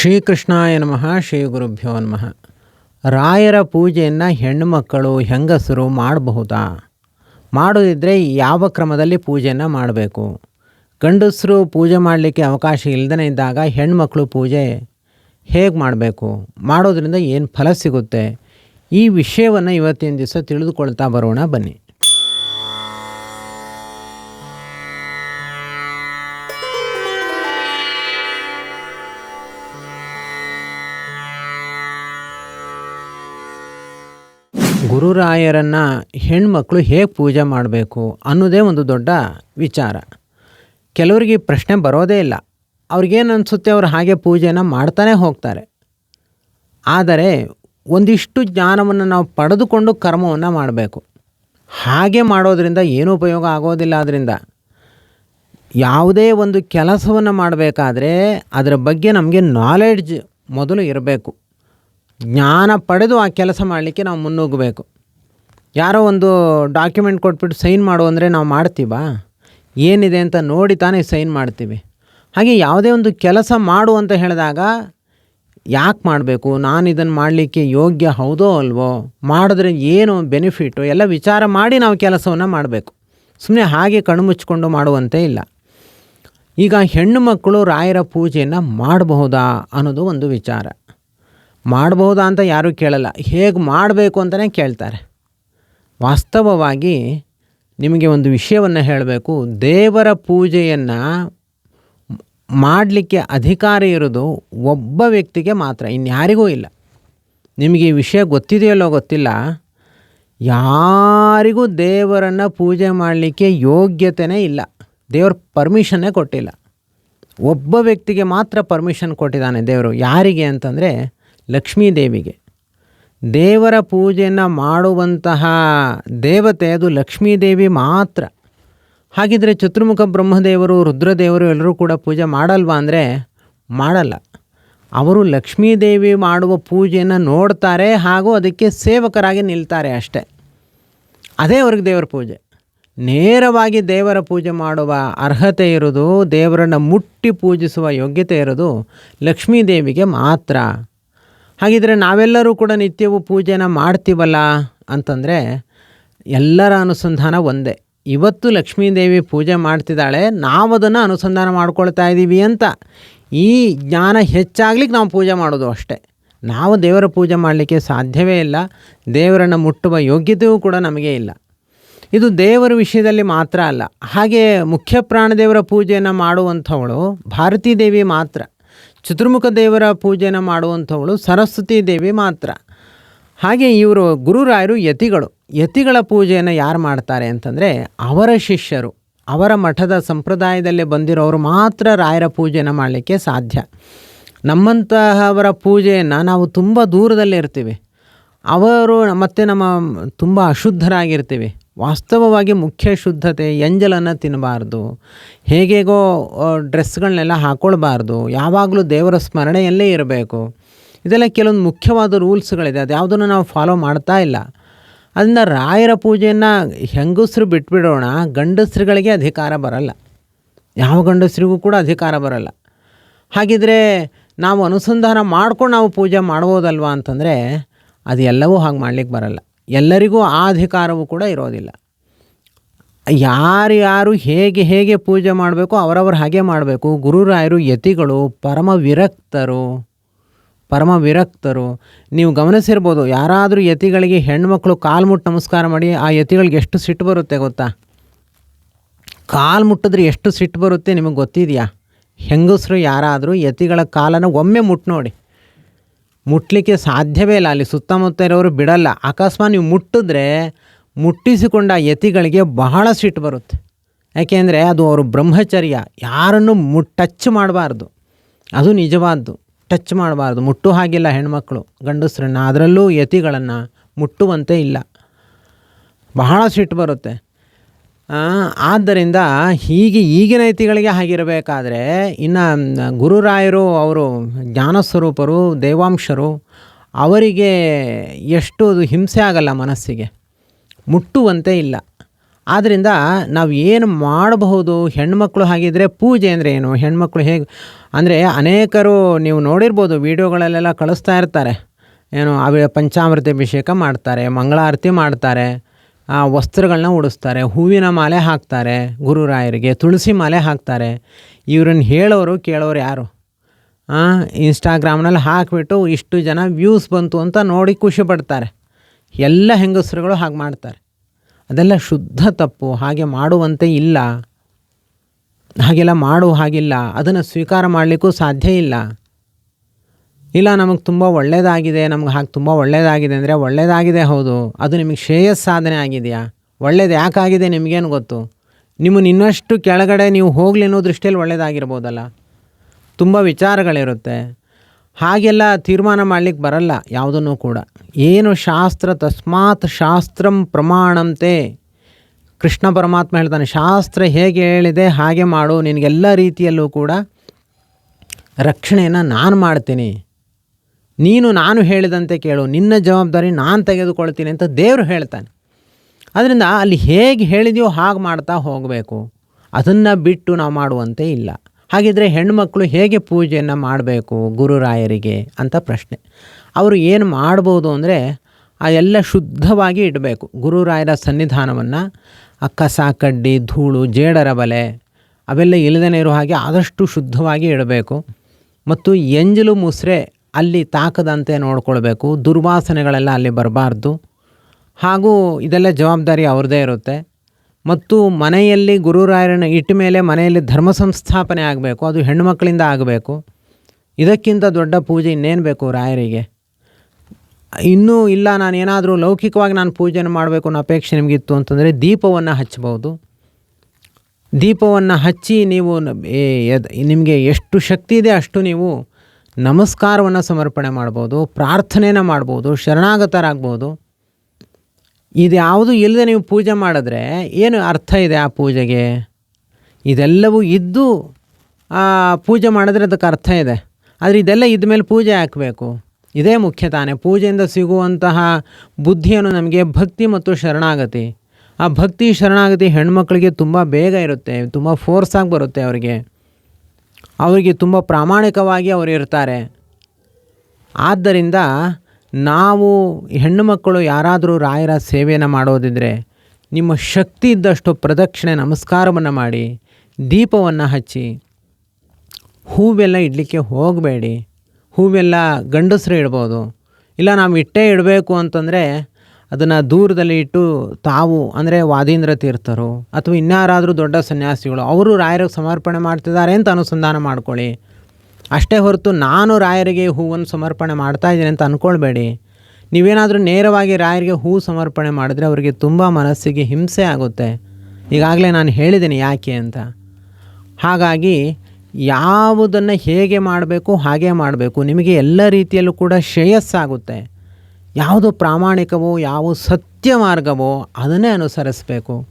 ಶ್ರೀಕೃಷ್ಣಾಯ ನಮಃ, ಶ್ರೀ ಗುರುಭ್ಯೋ ನಮಃ. ರಾಯರ ಪೂಜೆಯನ್ನು ಹೆಣ್ಣುಮಕ್ಕಳು ಹೆಂಗಸರು ಮಾಡಬಹುದಾ? ಮಾಡೋದಿದ್ದರೆ ಯಾವ ಕ್ರಮದಲ್ಲಿ ಪೂಜೆಯನ್ನು ಮಾಡಬೇಕು? ಗಂಡಸರು ಪೂಜೆ ಮಾಡಲಿಕ್ಕೆ ಅವಕಾಶ ಇಲ್ಲದೇ ಇದ್ದಾಗ ಹೆಣ್ಮಕ್ಳು ಪೂಜೆ ಹೇಗೆ ಮಾಡಬೇಕು? ಮಾಡೋದರಿಂದ ಏನು ಫಲ ಸಿಗುತ್ತೆ? ಈ ವಿಷಯವನ್ನು ಇವತ್ತಿನ ದಿವಸ ತಿಳಿದುಕೊಳ್ತಾ ಬರೋಣ, ಬನ್ನಿ. ಗುರುರಾಯರನ್ನು ಹೆಣ್ಮಕ್ಳು ಹೇಗೆ ಪೂಜೆ ಮಾಡಬೇಕು ಅನ್ನೋದೇ ಒಂದು ದೊಡ್ಡ ವಿಚಾರ. ಕೆಲವರಿಗೆ ಪ್ರಶ್ನೆ ಬರೋದೇ ಇಲ್ಲ. ಅವ್ರಿಗೇನು ಅನಿಸುತ್ತೆ ಅವರು ಹಾಗೆ ಪೂಜೆನ ಮಾಡ್ತಾನೆ ಹೋಗ್ತಾರೆ. ಆದರೆ ಒಂದಿಷ್ಟು ಜ್ಞಾನವನ್ನು ನಾವು ಪಡೆದುಕೊಂಡು ಕರ್ಮವನ್ನು ಮಾಡಬೇಕು. ಹಾಗೆ ಮಾಡೋದರಿಂದ ಏನೂ ಉಪಯೋಗ ಆಗೋದಿಲ್ಲ ಅದರಿಂದ ಯಾವುದೇ ಒಂದು ಕೆಲಸವನ್ನು ಮಾಡಬೇಕಾದ್ರೆ ಅದರ ಬಗ್ಗೆ ನಮಗೆ ನಾಲೆಡ್ಜ್ ಮೊದಲು ಇರಬೇಕು. ಜ್ಞಾನ ಪಡೆದು ಆ ಕೆಲಸ ಮಾಡಲಿಕ್ಕೆ ನಾವು ಮುನ್ನುಗ್ಗಬೇಕು ಯಾರೋ ಒಂದು ಡಾಕ್ಯುಮೆಂಟ್ ಕೊಟ್ಬಿಟ್ಟು ಸೈನ್ ಮಾಡು ಅಂದರೆ ನಾವು ಮಾಡ್ತೀವಾ? ಏನಿದೆ ಅಂತ ನೋಡಿ ತಾನೇ ಸೈನ್ ಮಾಡ್ತೀವಿ. ಹಾಗೆ ಯಾವುದೇ ಒಂದು ಕೆಲಸ ಮಾಡು ಅಂತ ಹೇಳಿದಾಗ ಯಾಕೆ ಮಾಡಬೇಕು? ನಾನು ಇದನ್ನು ಮಾಡಲಿಕ್ಕೆ ಯೋಗ್ಯ ಹೌದೋ ಅಲ್ವೋ? ಮಾಡಿದ್ರೆ ಏನು ಬೆನಿಫಿಟು ಎಲ್ಲ ವಿಚಾರ ಮಾಡಿ ನಾವು ಕೆಲಸವನ್ನು ಮಾಡಬೇಕು. ಸುಮ್ಮನೆ ಹಾಗೆ ಕಣ್ಮುಚ್ಕೊಂಡು ಮಾಡುವಂತೆ ಇಲ್ಲ. ಈಗ ಹೆಣ್ಣು ಮಕ್ಕಳು ರಾಯರ ಪೂಜೆಯನ್ನು ಮಾಡಬಹುದಾ ಅನ್ನೋದು ಒಂದು ವಿಚಾರ. ಮಾಡಬಹುದಾ ಅಂತ ಯಾರೂ ಕೇಳಲ್ಲ. ಹೇಗೆ ಮಾಡಬೇಕು ಅಂತಲೇ ಕೇಳ್ತಾರೆ. ವಾಸ್ತವವಾಗಿ ನಿಮಗೆ ಒಂದು ವಿಷಯವನ್ನು ಹೇಳಬೇಕು. ದೇವರ ಪೂಜೆಯನ್ನು ಮಾಡಲಿಕ್ಕೆ ಅಧಿಕಾರ ಇರೋದು ಒಬ್ಬ ವ್ಯಕ್ತಿಗೆ ಮಾತ್ರ, ಇನ್ಯಾರಿಗೂ ಇಲ್ಲ. ನಿಮಗೆ ಈ ವಿಷಯ ಗೊತ್ತಿದೆಯಲ್ಲೋ ಗೊತ್ತಿಲ್ಲ. ಯಾರಿಗೂ ದೇವರನ್ನು ಪೂಜೆ ಮಾಡಲಿಕ್ಕೆ ಯೋಗ್ಯತೆಯೇ ಇಲ್ಲ. ದೇವ್ರ ಪರ್ಮಿಷನ್ನೇ ಕೊಟ್ಟಿಲ್ಲ. ಒಬ್ಬ ವ್ಯಕ್ತಿಗೆ ಮಾತ್ರ ಪರ್ಮಿಷನ್ ಕೊಟ್ಟಿದ್ದಾನೆ ದೇವರು. ಯಾರಿಗೆ ಅಂತಂದರೆ ಲಕ್ಷ್ಮೀ ದೇವಿಗೆ ದೇವರ ಪೂಜೆಯನ್ನು ಮಾಡುವಂತಹ ದೇವತೆ ಅದು ಲಕ್ಷ್ಮೀದೇವಿ ಮಾತ್ರ. ಹಾಗಿದ್ರೆ ಚತುರ್ಮುಖ ಬ್ರಹ್ಮದೇವರು, ರುದ್ರದೇವರು ಎಲ್ಲರೂ ಕೂಡ ಪೂಜೆ ಮಾಡಲ್ವಾ ಅಂದರೆ ಮಾಡಲ್ಲ. ಅವರು ಲಕ್ಷ್ಮೀದೇವಿ ಮಾಡುವ ಪೂಜೆಯನ್ನು ನೋಡ್ತಾರೆ, ಹಾಗೂ ಅದಕ್ಕೆ ಸೇವಕರಾಗಿ ನಿಲ್ತಾರೆ ಅಷ್ಟೇ. ಅದೇ ಅವ್ರಿಗೆ ದೇವರ ಪೂಜೆ. ನೇರವಾಗಿ ದೇವರ ಪೂಜೆ ಮಾಡುವ ಅರ್ಹತೆ ಇರೋದು ದೇವರನ್ನು ಮುಟ್ಟಿ ಪೂಜಿಸುವ ಯೋಗ್ಯತೆ ಇರೋದು ಲಕ್ಷ್ಮೀದೇವಿಗೆ ಮಾತ್ರ. ಹಾಗಿದ್ರೆ ನಾವೆಲ್ಲರೂ ಕೂಡ ನಿತ್ಯವೂ ಪೂಜೆನ ಮಾಡ್ತೀವಲ್ಲ ಅಂತಂದರೆ ಎಲ್ಲರ ಅನುಸಂಧಾನ ಒಂದೇ. ಇವತ್ತು ಲಕ್ಷ್ಮೀದೇವಿ ಪೂಜೆ ಮಾಡ್ತಿದ್ದಾಳೆ ನಾವು ಅದನ್ನು ಅನುಸಂಧಾನ ಮಾಡ್ಕೊಳ್ತಾ ಇದ್ದೀವಿ ಅಂತ. ಈ ಜ್ಞಾನ ಹೆಚ್ಚಾಗ್ಲಿಕ್ಕೆ ನಾವು ಪೂಜೆ ಮಾಡೋದು ಅಷ್ಟೇ. ನಾವು ದೇವರ ಪೂಜೆ ಮಾಡಲಿಕ್ಕೆ ಸಾಧ್ಯವೇ ಇಲ್ಲ, ದೇವರನ್ನು ಮುಟ್ಟುವ ಯೋಗ್ಯತೆಯೂ ಕೂಡ ನಮಗೆ ಇಲ್ಲ. ಇದು ದೇವರ ವಿಷಯದಲ್ಲಿ ಮಾತ್ರ ಅಲ್ಲ, ಹಾಗೆ ಮುಖ್ಯ ಪ್ರಾಣದೇವರ ಪೂಜೆಯನ್ನು ಮಾಡುವಂಥವಳು ಭಾರತೀ ದೇವಿ ಮಾತ್ರ. ಚತುರ್ಮುಖ ದೇವರ ಪೂಜೆಯನ್ನು ಮಾಡುವಂಥವಳು ಸರಸ್ವತಿ ದೇವಿ ಮಾತ್ರ. ಹಾಗೆ ಇವರು ಗುರುರಾಯರು ಯತಿಗಳು. ಯತಿಗಳ ಪೂಜೆಯನ್ನು ಯಾರು ಮಾಡ್ತಾರೆ ಅಂತಂದರೆ ಅವರ ಶಿಷ್ಯರು. ಅವರ ಮಠದ ಸಂಪ್ರದಾಯದಲ್ಲಿ ಬಂದಿರೋರು ಮಾತ್ರ ರಾಯರ ಪೂಜೆಯನ್ನು ಮಾಡಲಿಕ್ಕೆ ಸಾಧ್ಯ. ನಮ್ಮಂತಹವರ ಪೂಜೆಯನ್ನು ನಾವು ತುಂಬ ದೂರದಲ್ಲೇ ಇರ್ತೀವಿ ಅವರು ಮತ್ತು ನಮ್ಮ ತುಂಬ ಅಶುದ್ಧರಾಗಿರ್ತೀವಿ. ವಾಸ್ತವವಾಗಿ ಮುಖ್ಯ ಶುದ್ಧತೆ, ಎಂಜಲನ್ನು ತಿನ್ನಬಾರ್ದು. ಹೇಗೇಗೋ ಡ್ರೆಸ್ಗಳನ್ನೆಲ್ಲ ಹಾಕ್ಕೊಳ್ಬಾರ್ದು ಯಾವಾಗಲೂ ದೇವರ ಸ್ಮರಣೆಯಲ್ಲೇ ಇರಬೇಕು. ಇದೆಲ್ಲ ಕೆಲವೊಂದು ಮುಖ್ಯವಾದ ರೂಲ್ಸ್ಗಳಿದೆ. ಅದು ಯಾವುದನ್ನು ನಾವು ಫಾಲೋ ಮಾಡ್ತಾ ಇಲ್ಲ. ಅದರಿಂದ ರಾಯರ ಪೂಜೆಯನ್ನು ಹೆಂಗಸರು ಬಿಟ್ಬಿಡೋಣ, ಗಂಡಸ್ರುಗಳಿಗೆ ಅಧಿಕಾರ ಬರಲ್ಲ. ಯಾವ ಗಂಡಸರಿಗೂ ಕೂಡ ಅಧಿಕಾರ ಬರಲ್ಲ. ಹಾಗಿದ್ರೆ ನಾವು ಅನುಸಂಧಾನ ಮಾಡ್ಕೊಂಡು ನಾವು ಪೂಜೆ ಮಾಡ್ಬೋದಲ್ವಾ ಅಂತಂದರೆ, ಅದು ಎಲ್ಲವೂ ಹಾಗೆ ಮಾಡ್ಲಿಕ್ಕೆ ಬರಲ್ಲ. ಎಲ್ಲರಿಗೂ ಆ ಅಧಿಕಾರವೂ ಕೂಡ ಇರೋದಿಲ್ಲ. ಯಾರು ಯಾರು ಹೇಗೆ ಹೇಗೆ ಪೂಜೆ ಮಾಡಬೇಕು ಅವರವರು ಹಾಗೆ ಮಾಡಬೇಕು. ಗುರುರಾಯರು ಯತಿಗಳು, ಪರಮ ವಿರಕ್ತರು ಪರಮ ವಿರಕ್ತರು. ನೀವು ಗಮನಿಸಿರ್ಬೋದು, ಯಾರಾದರೂ ಯತಿಗಳಿಗೆ ಹೆಣ್ಮಕ್ಳು ಕಾಲು ಮುಟ್ಟು ನಮಸ್ಕಾರ ಮಾಡಿ, ಆ ಯತಿಗಳಿಗೆ ಎಷ್ಟು ಸಿಟ್ಟು ಬರುತ್ತೆ ಗೊತ್ತಾ? ಕಾಲು ಮುಟ್ಟಿದ್ರೆ ಎಷ್ಟು ಸಿಟ್ಟು ಬರುತ್ತೆ ನಿಮಗೆ ಗೊತ್ತಿದೆಯಾ? ಹೆಂಗಸರು ಯಾರಾದರೂ ಯತಿಗಳ ಕಾಲನ್ನು ಒಮ್ಮೆ ಮುಟ್ಟು ನೋಡಿ. ಮುಟ್ಟಲಿಕ್ಕೆ ಸಾಧ್ಯವೇ ಇಲ್ಲ. ಅಲ್ಲಿ ಸುತ್ತಮುತ್ತ ಇರೋರು ಬಿಡಲ್ಲ. ಅಕಸ್ಮಾತ್ ನೀವು ಮುಟ್ಟಿದ್ರೆ ಮುಟ್ಟಿಸಿಕೊಂಡ ಯತಿಗಳಿಗೆ ಬಹಳ ಸಿಟ್ಟು ಬರುತ್ತೆ. ಯಾಕೆಂದರೆ ಅದು ಅವರು ಬ್ರಹ್ಮಚರ್ಯ. ಯಾರನ್ನು ಮುಟ್ ಟಚ್ ಮಾಡಬಾರ್ದು. ಅದು ನಿಜವಾದ್ದು. ಟಚ್ ಮಾಡಬಾರ್ದು. ಮುಟ್ಟು ಹಾಗಿಲ್ಲ ಹೆಣ್ಮಕ್ಳು, ಗಂಡಸ್ರನ್ನು. ಅದರಲ್ಲೂ ಯತಿಗಳನ್ನು ಮುಟ್ಟುವಂತೆ ಇಲ್ಲ. ಬಹಳ ಸಿಟ್ಟು ಬರುತ್ತೆ. ಆದ್ದರಿಂದ ಹೀಗೆ ಈಗಿನ ಯತಿಗಳಿಗೆ ಹಾಗಿರಬೇಕಾದ್ರೆ ಇನ್ನು ಗುರುರಾಯರು, ಅವರು ಜ್ಞಾನಸ್ವರೂಪರು, ದೇವಾಂಶರು, ಅವರಿಗೆ ಎಷ್ಟು ಹಿಂಸೆ ಆಗಲ್ಲ ಮನಸ್ಸಿಗೆ. ಮುಟ್ಟುವಂತೆ ಇಲ್ಲ. ಆದ್ದರಿಂದ ನಾವು ಏನು ಮಾಡಬಹುದು, ಹೆಣ್ಮಕ್ಳು ಹಾಗಿದ್ರೆ ಪೂಜೆ ಅಂದರೆ ಏನು? ಹೆಣ್ಮಕ್ಳು ಹೇಗೆ, ಅಂದರೆ ಅನೇಕರು ನೀವು ನೋಡಿರ್ಬೋದು, ವೀಡಿಯೋಗಳಲ್ಲೆಲ್ಲ ಕಳಿಸ್ತಾ ಇರ್ತಾರೆ. ಏನು, ಅವೇ ಪಂಚಾಮೃತ ಅಭಿಷೇಕ ಮಾಡ್ತಾರೆ, ಮಂಗಳಾರತಿ ಮಾಡ್ತಾರೆ. ವಸ್ತ್ರಗಳನ್ನ ಉಡಿಸ್ತಾರೆ, ಹೂವಿನ ಮಾಲೆ ಹಾಕ್ತಾರೆ, ಗುರುರಾಯರಿಗೆ ತುಳಸಿ ಮಾಲೆ ಹಾಕ್ತಾರೆ. ಇವ್ರನ್ನ ಹೇಳೋರು ಕೇಳೋರು ಯಾರು? ಇನ್ಸ್ಟಾಗ್ರಾಮ್ನಲ್ಲಿ ಹಾಕಿಬಿಟ್ಟು ಇಷ್ಟು ಜನ ವ್ಯೂಸ್ ಬಂತು ಅಂತ ನೋಡಿ ಖುಷಿ ಪಡ್ತಾರೆ. ಎಲ್ಲ ಹೆಂಗಸರುಗಳು ಹಾಗೆ ಮಾಡ್ತಾರೆ. ಅದೆಲ್ಲ ಶುದ್ಧ ತಪ್ಪು, ಹಾಗೆ ಮಾಡುವಂತೆ ಇಲ್ಲ. ಹಾಗೆಲ್ಲ ಮಾಡುವ ಹಾಗಿಲ್ಲ. ಅದನ್ನು ಸ್ವೀಕಾರ ಮಾಡಲಿಕ್ಕೂ ಸಾಧ್ಯ ಇಲ್ಲ. ಇಲ್ಲ, ನಮಗೆ ತುಂಬ ಒಳ್ಳೆಯದಾಗಿದೆ ನಮ್ಗೆ ಹಾಗೆ ತುಂಬ ಒಳ್ಳೆಯದಾಗಿದೆ ಅಂದರೆ ಒಳ್ಳೆಯದಾಗಿದೆ ಹೌದು. ಅದು ನಿಮಗೆ ಶ್ರೇಯಸ್ ಸಾಧನೆ ಆಗಿದೆಯಾ? ಒಳ್ಳೇದು ಯಾಕಾಗಿದೆ ನಿಮಗೇನು ಗೊತ್ತು? ನಿಮ್ಮನ್ನು ಇನ್ನಷ್ಟು ಕೆಳಗಡೆ ನೀವು ಹೋಗಲಿ ಅನ್ನೋ ದೃಷ್ಟಿಯಲ್ಲಿ ಒಳ್ಳೆಯದಾಗಿರ್ಬೋದಲ್ಲ ತುಂಬ ವಿಚಾರಗಳಿರುತ್ತೆ. ಹಾಗೆಲ್ಲ ತೀರ್ಮಾನ ಮಾಡಲಿಕ್ಕೆ ಬರಲ್ಲ, ಯಾವುದನ್ನು ಕೂಡ. ಏನು ಶಾಸ್ತ್ರ ತಸ್ಮಾತ್ ಶಾಸ್ತ್ರಂ ಪ್ರಮಾಣಂತೆ. ಕೃಷ್ಣ ಪರಮಾತ್ಮ ಹೇಳ್ತಾನೆ, ಶಾಸ್ತ್ರ ಹೇಗೆ ಹೇಳಿದೆ ಹಾಗೆ ಮಾಡು, ನಿನಗೆಲ್ಲ ರೀತಿಯಲ್ಲೂ ಕೂಡ ರಕ್ಷಣೆಯನ್ನು ನಾನು ಮಾಡ್ತೀನಿ. ನೀನು ನಾನು ಹೇಳಿದಂತೆ ಕೇಳು, ನಿನ್ನ ಜವಾಬ್ದಾರಿ ನಾನು ತೆಗೆದುಕೊಳ್ತೀನಿ ಅಂತ ದೇವರು ಹೇಳ್ತಾನೆ. ಅದರಿಂದ ಅಲ್ಲಿ ಹೇಗೆ ಹೇಳಿದೆಯೋ ಹಾಗೆ ಮಾಡ್ತಾ ಹೋಗಬೇಕು. ಅದನ್ನು ಬಿಟ್ಟು ನಾವು ಮಾಡುವಂತೆ ಇಲ್ಲ. ಹಾಗಿದ್ರೆ ಹೆಣ್ಮಕ್ಳು ಹೇಗೆ ಪೂಜೆಯನ್ನು ಮಾಡಬೇಕು ಗುರುರಾಯರಿಗೆ ಅಂತ ಪ್ರಶ್ನೆ. ಅವರು ಏನು ಮಾಡ್ಬೋದು ಅಂದರೆ ಆ ಎಲ್ಲ ಶುದ್ಧವಾಗಿ ಇಡಬೇಕು. ಗುರುರಾಯರ ಸನ್ನಿಧಾನವನ್ನು ಆ ಕಸ ಕಡ್ಡಿ ಧೂಳು, ಜೇಡರ ಬಲೆ, ಅವೆಲ್ಲ ಇಲ್ಲದೇ ಇರೋ ಹಾಗೆ ಆದಷ್ಟು ಶುದ್ಧವಾಗಿ ಇಡಬೇಕು. ಮತ್ತು ಎಂಜಲು ಮುಸ್ರೆ ಅಲ್ಲಿ ತಾಕದಂತೆ ನೋಡ್ಕೊಳ್ಬೇಕು, ದುರ್ವಾಸನೆಗಳೆಲ್ಲ ಅಲ್ಲಿ ಬರಬಾರ್ದು. ಹಾಗೂ ಇದೆಲ್ಲ ಜವಾಬ್ದಾರಿ ಅವ್ರದ್ದೇ ಇರುತ್ತೆ. ಮತ್ತು ಮನೆಯಲ್ಲಿ ಗುರುರಾಯರನ್ನ ಇಟ್ಟ ಮೇಲೆ ಮನೆಯಲ್ಲಿ ಧರ್ಮ ಸಂಸ್ಥಾಪನೆ ಆಗಬೇಕು, ಅದು ಹೆಣ್ಣುಮಕ್ಕಳಿಂದ ಆಗಬೇಕು. ಇದಕ್ಕಿಂತ ದೊಡ್ಡ ಪೂಜೆ ಇನ್ನೇನು ಬೇಕು ರಾಯರಿಗೆ? ಇನ್ನೂ ಇಲ್ಲ, ನಾನು ಏನಾದರೂ ಲೌಕಿಕವಾಗಿ ನಾನು ಪೂಜೆಯನ್ನು ಮಾಡಬೇಕು ಅನ್ನೋ ಅಪೇಕ್ಷೆ ನಿಮಗಿತ್ತು ಅಂತಂದರೆ ದೀಪವನ್ನು ಹಚ್ಚಬಹುದು. ದೀಪವನ್ನು ಹಚ್ಚಿ ನೀವು ನಿಮಗೆ ಎಷ್ಟು ಶಕ್ತಿ ಇದೆ ಅಷ್ಟು ನೀವು ನಮಸ್ಕಾರವನ್ನು ಸಮರ್ಪಣೆ ಮಾಡ್ಬೋದು ಪ್ರಾರ್ಥನೆಯನ್ನು ಮಾಡ್ಬೋದು, ಶರಣಾಗತರಾಗ್ಬೋದು. ಇದ್ಯಾವುದು ಇಲ್ಲದೆ ನೀವು ಪೂಜೆ ಮಾಡಿದ್ರೆ ಏನು ಅರ್ಥ ಇದೆ ಆ ಪೂಜೆಗೆ? ಇದೆಲ್ಲವೂ ಇದ್ದು ಪೂಜೆ ಮಾಡಿದ್ರೆ ಅದಕ್ಕೆ ಅರ್ಥ ಇದೆ. ಆದರೆ ಇದೆಲ್ಲ ಇದ್ದ ಮೇಲೆ ಪೂಜೆ ಹಾಕಬೇಕು. ಇದೇ ಮುಖ್ಯ ತಾನೇ. ಪೂಜೆಯಿಂದ ಸಿಗುವಂತಹ ಬುದ್ಧಿಯನ್ನು ನಮಗೆ ಭಕ್ತಿ ಮತ್ತು ಶರಣಾಗತಿ. ಆ ಭಕ್ತಿ, ಶರಣಾಗತಿ ಹೆಣ್ಮಕ್ಳಿಗೆ ತುಂಬ ಬೇಗ ಇರುತ್ತೆ, ತುಂಬ ಫೋರ್ಸಾಗಿ ಬರುತ್ತೆ ಅವರಿಗೆ. ಅವರಿಗೆ ತುಂಬ ಪ್ರಾಮಾಣಿಕವಾಗಿ ಅವರು ಇರ್ತಾರೆ. ಆದ್ದರಿಂದ ನಾವು ಹೆಣ್ಣು ಮಕ್ಕಳು ಯಾರಾದರೂ ರಾಯರ ಸೇವೆಯನ್ನು ಮಾಡೋದಿದ್ದರೆ ನಿಮ್ಮ ಶಕ್ತಿ ಇದ್ದಷ್ಟು ಪ್ರದಕ್ಷಿಣೆ ನಮಸ್ಕಾರವನ್ನು ಮಾಡಿ, ದೀಪವನ್ನು ಹಚ್ಚಿ, ಹೂವೆಲ್ಲ ಇಡಲಿಕ್ಕೆ ಹೋಗಬೇಡಿ. ಹೂವೆಲ್ಲ ಗಂಡಸರು ಇಡ್ಬೋದು. ಇಲ್ಲ, ನಾವು ಇಟ್ಟೇ ಇಡಬೇಕು ಅಂತಂದರೆ ಅದನ್ನು ದೂರದಲ್ಲಿ ಇಟ್ಟು ತಾವು ಅಂದರೆ ವಾದೀಂದ್ರ ತೀರ್ಥರು ಅಥವಾ ಇನ್ಯಾರಾದರೂ ದೊಡ್ಡ ಸನ್ಯಾಸಿಗಳು, ಅವರು ರಾಯರಿಗೆ ಸಮರ್ಪಣೆ ಮಾಡ್ತಿದ್ದಾರೆ ಅಂತ ಅನುಸಂಧಾನ ಮಾಡ್ಕೊಳ್ಳಿ. ಅಷ್ಟೇ ಹೊರತು ನಾನು ರಾಯರಿಗೆ ಹೂವನ್ನು ಸಮರ್ಪಣೆ ಮಾಡ್ತಾ ಇದ್ದೀನಿ ಅಂತ ಅಂದ್ಕೊಳ್ಬೇಡಿ ನೀವೇನಾದರೂ ನೇರವಾಗಿ ರಾಯರಿಗೆ ಹೂ ಸಮರ್ಪಣೆ ಮಾಡಿದ್ರೆ ಅವರಿಗೆ ತುಂಬ ಮನಸ್ಸಿಗೆ ಹಿಂಸೆ ಆಗುತ್ತೆ. ಈಗಾಗಲೇ ನಾನು ಹೇಳಿದ್ದೀನಿ ಯಾಕೆ ಅಂತ. ಹಾಗಾಗಿ ಯಾವುದನ್ನು ಹೇಗೆ ಮಾಡಬೇಕು ಹಾಗೆ ಮಾಡಬೇಕು, ನಿಮಗೆ ಎಲ್ಲ ರೀತಿಯಲ್ಲೂ ಕೂಡ ಶ್ರೇಯಸ್ಸಾಗುತ್ತೆ. ಯಾವುದು ಪ್ರಾಮಾಣಿಕವೋ ಯಾವ ಸತ್ಯ ಮಾರ್ಗವೋ ಅದನ್ನೇ ಅನುಸರಿಸಬೇಕು.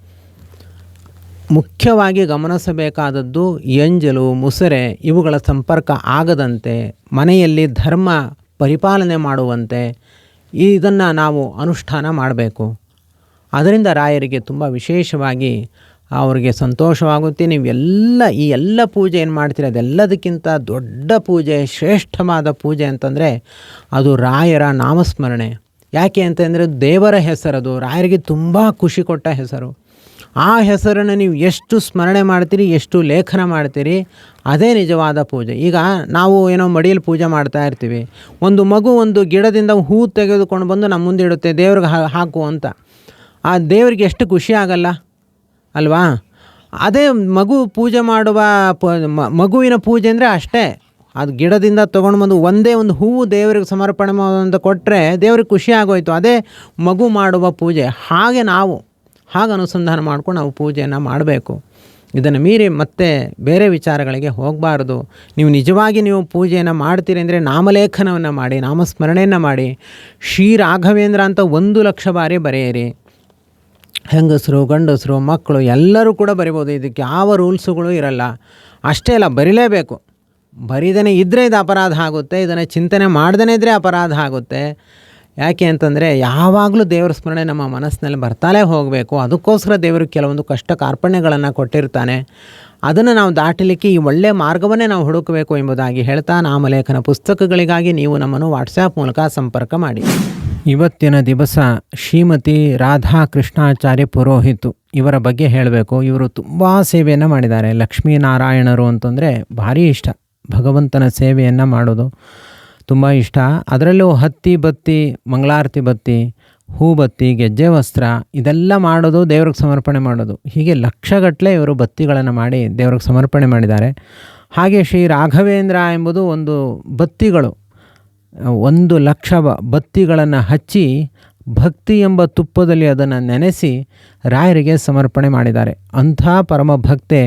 ಮುಖ್ಯವಾಗಿ ಗಮನಿಸಬೇಕಾದದ್ದು ಎಂಜಲು, ಮುಸರೆ ಇವುಗಳ ಸಂಪರ್ಕ ಆಗದಂತೆ, ಮನೆಯಲ್ಲಿ ಧರ್ಮ ಪರಿಪಾಲನೆ ಮಾಡುವಂತೆ ಇದನ್ನು ನಾವು ಅನುಷ್ಠಾನ ಮಾಡಬೇಕು. ಅದರಿಂದ ರಾಯರಿಗೆ ತುಂಬ ವಿಶೇಷವಾಗಿ ಅವರಿಗೆ ಸಂತೋಷವಾಗುತ್ತೆ. ನೀವು ಎಲ್ಲ ಈ ಎಲ್ಲ ಪೂಜೆ ಏನು ಮಾಡ್ತೀರಿ? ಅದೆಲ್ಲದಕ್ಕಿಂತ ದೊಡ್ಡ ಪೂಜೆ, ಶ್ರೇಷ್ಠವಾದ ಪೂಜೆ ಅಂತಂದರೆ ಅದು ರಾಯರ ನಾಮಸ್ಮರಣೆ. ಯಾಕೆ ಅಂತಂದರೆ ದೇವರ ಹೆಸರದು, ರಾಯರಿಗೆ ತುಂಬ ಖುಷಿ ಕೊಟ್ಟ ಹೆಸರು. ಆ ಹೆಸರನ್ನು ನೀವು ಎಷ್ಟು ಸ್ಮರಣೆ ಮಾಡ್ತೀರಿ, ಎಷ್ಟು ಲೇಖನ ಮಾಡ್ತೀರಿ, ಅದೇ ನಿಜವಾದ ಪೂಜೆ. ಈಗ ನಾವು ಏನೋ ಮಡಿಯಲ್ಲಿ ಪೂಜೆ ಮಾಡ್ತಾ ಇರ್ತೀವಿ. ಒಂದು ಮಗು ಒಂದು ಗಿಡದಿಂದ ಹೂ ತೆಗೆದುಕೊಂಡು ಬಂದು ನಮ್ಮ ಮುಂದೆ ಇಡುತ್ತೆ, ದೇವ್ರಿಗೆ ಹಾಕು ಅಂತ. ಆ ದೇವರಿಗೆ ಎಷ್ಟು ಖುಷಿ ಆಗಲ್ಲ? ಅಲ್ವಾ? ಅದೇ ಮಗು ಪೂಜೆ ಮಾಡುವ ಮಗುವಿನ ಪೂಜೆ ಅಂದರೆ ಅಷ್ಟೇ. ಅದು ಗಿಡದಿಂದ ತೊಗೊಂಡು ಬಂದು ಒಂದೇ ಒಂದು ಹೂವು ದೇವರಿಗೆ ಸಮರ್ಪಣೆ ಅಂತ ಕೊಟ್ಟರೆ ದೇವ್ರಿಗೆ ಖುಷಿ ಆಗೋಯ್ತು. ಅದೇ ಮಗು ಮಾಡುವ ಪೂಜೆ. ಹಾಗೆ ನಾವು, ಹಾಗೆ ಅನುಸಂಧಾನ ಮಾಡ್ಕೊಂಡು ನಾವು ಪೂಜೆಯನ್ನು ಮಾಡಬೇಕು. ಇದನ್ನು ಮೀರಿ ಮತ್ತೆ ಬೇರೆ ವಿಚಾರಗಳಿಗೆ ಹೋಗಬಾರ್ದು. ನೀವು ನಿಜವಾಗಿ ನೀವು ಪೂಜೆಯನ್ನು ಮಾಡ್ತೀರಿ ಅಂದರೆ ನಾಮಲೇಖನವನ್ನು ಮಾಡಿ, ನಾಮಸ್ಮರಣೆಯನ್ನು ಮಾಡಿ, ಶ್ರೀ ರಾಘವೇಂದ್ರ ಅಂತ ಒಂದು ಲಕ್ಷ ಬಾರಿ ಬರೆಯಿರಿ. ಹೆಂಗಸರು, ಗಂಡಸರು, ಮಕ್ಕಳು ಎಲ್ಲರೂ ಕೂಡ ಬರಿಬೋದು. ಇದಕ್ಕೆ ಯಾವ ರೂಲ್ಸುಗಳು ಇರಲ್ಲ. ಅಷ್ಟೇ ಅಲ್ಲ, ಬರಿಲೇಬೇಕು. ಬರೀದೇ ಇದ್ದರೆ ಇದು ಅಪರಾಧ ಆಗುತ್ತೆ, ಇದನ್ನು ಚಿಂತನೆ ಮಾಡ್ದೇ ಇದ್ದರೆ ಅಪರಾಧ ಆಗುತ್ತೆ. ಯಾಕೆ ಅಂತಂದರೆ, ಯಾವಾಗಲೂ ದೇವರ ಸ್ಮರಣೆ ನಮ್ಮ ಮನಸ್ಸಿನಲ್ಲಿ ಬರ್ತಾಲೇ ಹೋಗಬೇಕು. ಅದಕ್ಕೋಸ್ಕರ ದೇವರು ಕೆಲವೊಂದು ಕಷ್ಟ ಕಾರ್ಪಣ್ಯಗಳನ್ನು ಕೊಟ್ಟಿರ್ತಾನೆ. ಅದನ್ನು ನಾವು ದಾಟಲಿಕ್ಕೆ ಈ ಒಳ್ಳೆಯ ಮಾರ್ಗವನ್ನೇ ನಾವು ಹುಡುಕಬೇಕು ಎಂಬುದಾಗಿ ಹೇಳ್ತಾ ನಾಮಲೇಖನ ಪುಸ್ತಕಗಳಿಗಾಗಿ ನೀವು ನಮ್ಮನ್ನು ವಾಟ್ಸಾಪ್ ಮೂಲಕ ಸಂಪರ್ಕ ಮಾಡಿ. ಇವತ್ತಿನ ದಿವಸ ಶ್ರೀಮತಿ ರಾಧಾಕೃಷ್ಣಾಚಾರ್ಯ ಪುರೋಹಿತ್ ಇವರ ಬಗ್ಗೆ ಹೇಳಬೇಕು. ಇವರು ತುಂಬ ಸೇವೆಯನ್ನು ಮಾಡಿದ್ದಾರೆ. ಲಕ್ಷ್ಮೀನಾರಾಯಣರು ಅಂತಂದರೆ ಭಾರಿ ಇಷ್ಟ. ಭಗವಂತನ ಸೇವೆಯನ್ನು ಮಾಡೋದು ತುಂಬ ಇಷ್ಟ. ಅದರಲ್ಲೂ ಹತ್ತಿ ಬತ್ತಿ, ಮಂಗಳಾರತಿ ಬತ್ತಿ, ಹೂ ಬತ್ತಿ, ಗೆಜ್ಜೆ ವಸ್ತ್ರ ಇದೆಲ್ಲ ಮಾಡೋದು ದೇವ್ರಿಗೆ ಸಮರ್ಪಣೆ ಮಾಡೋದು. ಹೀಗೆ ಲಕ್ಷಗಟ್ಟಲೆ ಇವರು ಬತ್ತಿಗಳನ್ನು ಮಾಡಿ ದೇವ್ರಿಗೆ ಸಮರ್ಪಣೆ ಮಾಡಿದ್ದಾರೆ. ಹಾಗೆ ಶ್ರೀ ರಾಘವೇಂದ್ರ ಎಂಬುದು ಒಂದು ಬತ್ತಿಗಳು. ಒಂದು ಲಕ್ಷ ಬತ್ತಿಗಳನ್ನು ಹಚ್ಚಿ ಭಕ್ತಿ ಎಂಬ ತುಪ್ಪದಲ್ಲಿ ಅದನ್ನು ನೆನೆಸಿ ರಾಯರಿಗೆ ಸಮರ್ಪಣೆ ಮಾಡಿದ್ದಾರೆ. ಅಂಥ ಪರಮ ಭಕ್ತೆ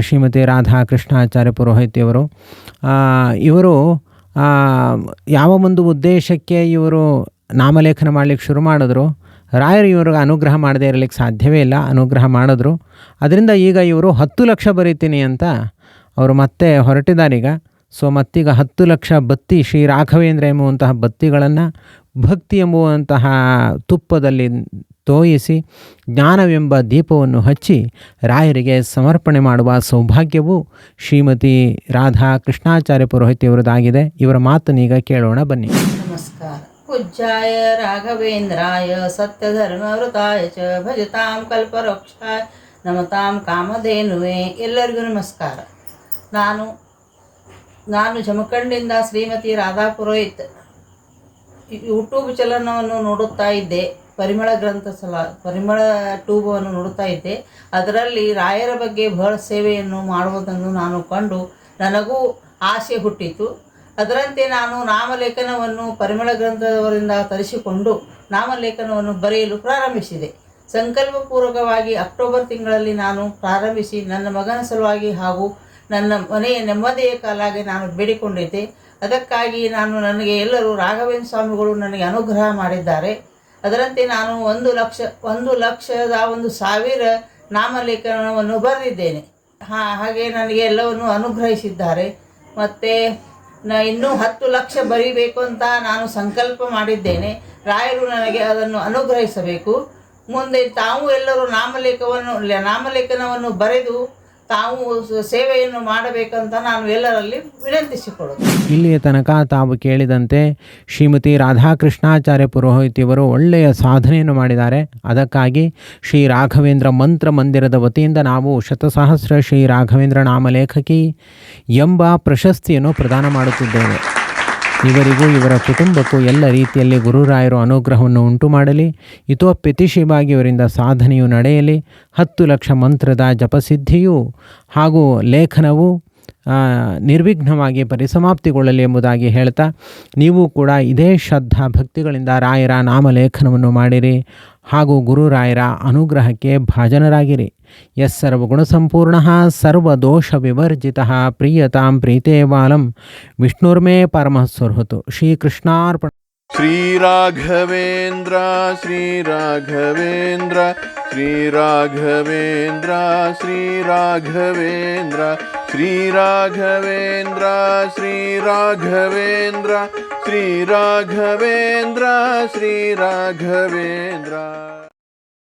ಶ್ರೀಮತಿ ರಾಧಾ ಕೃಷ್ಣಾಚಾರ್ಯ ಪುರೋಹಿತಿಯವರು ಇವರು ಯಾವ ಒಂದು ಉದ್ದೇಶಕ್ಕೆ ಇವರು ನಾಮಲೇಖನ ಮಾಡಲಿಕ್ಕೆ ಶುರು ಮಾಡಿದ್ರು, ರಾಯರು ಇವ್ರಿಗೆ ಅನುಗ್ರಹ ಮಾಡದೇ ಇರಲಿಕ್ಕೆ ಸಾಧ್ಯವೇ ಇಲ್ಲ, ಅನುಗ್ರಹ ಮಾಡಿದ್ರು. ಅದರಿಂದ ಈಗ ಇವರು ಹತ್ತು ಲಕ್ಷ ಬರೀತೀನಿ ಅಂತ ಅವರು ಮತ್ತೆ ಹೊರಟಿದ್ದಾರೀಗ ಸೊ ಮತ್ತೀಗ ಹತ್ತು ಲಕ್ಷ ಬತ್ತಿ ಶ್ರೀ ರಾಘವೇಂದ್ರ ಎಂಬುವಂತಹ ಬತ್ತಿಗಳನ್ನು ಭಕ್ತಿ ಎಂಬುವಂತಹ ತುಪ್ಪದಲ್ಲಿ ತೋಯಿಸಿ ಜ್ಞಾನವೆಂಬ ದೀಪವನ್ನು ಹಚ್ಚಿ ರಾಯರಿಗೆ ಸಮರ್ಪಣೆ ಮಾಡುವ ಸೌಭಾಗ್ಯವು ಶ್ರೀಮತಿ ರಾಧಾ ಕೃಷ್ಣಾಚಾರ್ಯ ಪುರೋಹಿತಿಯವರದಾಗಿದೆ. ಇವರ ಮಾತನ್ನೀಗ ಕೇಳೋಣ, ಬನ್ನಿ. ನಮಸ್ಕಾರ. ಪೂಜ್ಯಾಯ ರಾಘವೇಂದ್ರಾಯ ಸತ್ಯಧರ್ಮವೃತಾಯ ಚ ಭಜತಾಂ ಕಲ್ಪವೃಕ್ಷಾಯ ನಮತಾಂ ಕಾಮಧೇನುವೆ ಎಲ್ಲರಿಗೂ ನಮಸ್ಕಾರ. ನಾನು ನಾನು ಜಮಖಂಡಿಂದ ಶ್ರೀಮತಿ ರಾಧಾ ಪುರೋಹಿತ್ ಯೂಟ್ಯೂಬ್ ಚಲನವನ್ನು ನೋಡುತ್ತಾ ಇದ್ದೆ. ಪರಿಮಳ ಗ್ರಂಥ ಸಲ, ಪರಿಮಳ ಟ್ಯೂಬನ್ನು ನೋಡುತ್ತಾ ಇದ್ದೆ. ಅದರಲ್ಲಿ ರಾಯರ ಬಗ್ಗೆ ಬಹಳ ಸೇವೆಯನ್ನು ಮಾಡುವುದನ್ನು ನಾನು ಕಂಡು ನನಗೂ ಆಸೆ ಹುಟ್ಟಿತು. ಅದರಂತೆ ನಾನು ನಾಮಲೇಖನವನ್ನು ಪರಿಮಳ ಗ್ರಂಥದವರಿಂದ ತರಿಸಿಕೊಂಡು ನಾಮಲೇಖನವನ್ನು ಬರೆಯಲು ಪ್ರಾರಂಭಿಸಿದೆ. ಸಂಕಲ್ಪಪೂರ್ವಕವಾಗಿ ಅಕ್ಟೋಬರ್ ತಿಂಗಳಲ್ಲಿ ನಾನು ಪ್ರಾರಂಭಿಸಿ ನನ್ನ ಮಗನ ಸಲುವಾಗಿ ಹಾಗೂ ನನ್ನ ಮನೆಯ ನೆಮ್ಮದಿಯ ಕಾಲಾಗಿ ನಾನು ಬೇಡಿಕೊಂಡಿದ್ದೆ. ಅದಕ್ಕಾಗಿ ನಾನು ನನಗೆ ಎಲ್ಲರೂ ರಾಘವೇಂದ್ರ ಸ್ವಾಮಿಗಳು ನನಗೆ ಅನುಗ್ರಹ ಮಾಡಿದ್ದಾರೆ. ಅದರಂತೆ ನಾನು ಒಂದು ಲಕ್ಷ, ಒಂದು ಲಕ್ಷದ ಒಂದು ಸಾವಿರ ನಾಮಲೇಖನವನ್ನು ಬರೆದಿದ್ದೇನೆ. ಹಾ, ಹಾಗೆ ನನಗೆ ಎಲ್ಲವನ್ನು ಅನುಗ್ರಹಿಸಿದ್ದಾರೆ. ಮತ್ತು ನ, ಇನ್ನೂ ಹತ್ತು ಲಕ್ಷ ಬರೀಬೇಕು ಅಂತ ನಾನು ಸಂಕಲ್ಪ ಮಾಡಿದ್ದೇನೆ. ರಾಯರು ನನಗೆ ಅದನ್ನು ಅನುಗ್ರಹಿಸಬೇಕು. ಮುಂದೆ ತಾವು ಎಲ್ಲರೂ ನಾಮಲೇಖವನ್ನು ನಾಮಲೇಖನವನ್ನು ಬರೆದು ತಾವು ಸೇವೆಯನ್ನು ಮಾಡಬೇಕಂತ ನಾನು ಎಲ್ಲರಲ್ಲಿ ವಿನಂತಿಸಿಕೊಳ್ಳುತ್ತೇನೆ. ಇಲ್ಲಿಯ ತನಕ ತಾವು ಕೇಳಿದಂತೆ ಶ್ರೀಮತಿ ರಾಧಾಕೃಷ್ಣಾಚಾರ್ಯ ಪುರೋಹಿತಿಯವರು ಒಳ್ಳೆಯ ಸಾಧನೆಯನ್ನು ಮಾಡಿದ್ದಾರೆ. ಅದಕ್ಕಾಗಿ ಶ್ರೀ ರಾಘವೇಂದ್ರ ಮಂತ್ರ ಮಂದಿರದ ವತಿಯಿಂದ ನಾವು ಶತಸಹಸ್ರ ಶ್ರೀ ರಾಘವೇಂದ್ರ ನಾಮಲೇಖಕಿ ಎಂಬ ಪ್ರಶಸ್ತಿಯನ್ನು ಪ್ರದಾನ ಮಾಡುತ್ತಿದ್ದೇವೆ. ಇವರಿಗೂ ಇವರ ಕುಟುಂಬಕ್ಕೂ ಎಲ್ಲ ರೀತಿಯಲ್ಲಿ ಗುರುರಾಯರು ಅನುಗ್ರಹವನ್ನು ಉಂಟು ಮಾಡಲಿ ಇತೋಪ್ಯತಿಶಯವಾಗಿ ಇವರಿಂದ ಸಾಧನೆಯು ನಡೆಯಲಿ. ಹತ್ತು ಲಕ್ಷ ಮಂತ್ರದ ಜಪಸಿದ್ಧಿಯು ಹಾಗೂ ಲೇಖನವು ನಿರ್ವಿಘ್ನವಾಗಿ ಪರಿಸಮಾಪ್ತಿಗೊಳ್ಳಲಿ ಎಂಬುದಾಗಿ ಹೇಳ್ತಾ, ನೀವು ಕೂಡ ಇದೇ ಶ್ರದ್ಧಾ ಭಕ್ತಿಗಳಿಂದ ರಾಯರ ನಾಮಲೇಖನವನ್ನು ಮಾಡಿರಿ ಹಾಗೂ ಗುರುರಾಯರ ಅನುಗ್ರಹಕ್ಕೆ ಭಾಜನರಾಗಿರಿ. यसगुणसंपूर्ण सर्वोष विवर्जि प्रीयता प्रीते बालम विष्णुर्मे परमः सुहृतु श्रीकृष्णार्पण श्रीराघवेन्द्र श्रीराघवेन्द्र श्रीराघवेन्द्र श्रीराघवेन्द्र श्रीराघवेन्द्र श्रीराघवेन्द्र श्रीराघवेन्द्र श्रीराघवेन्द्र।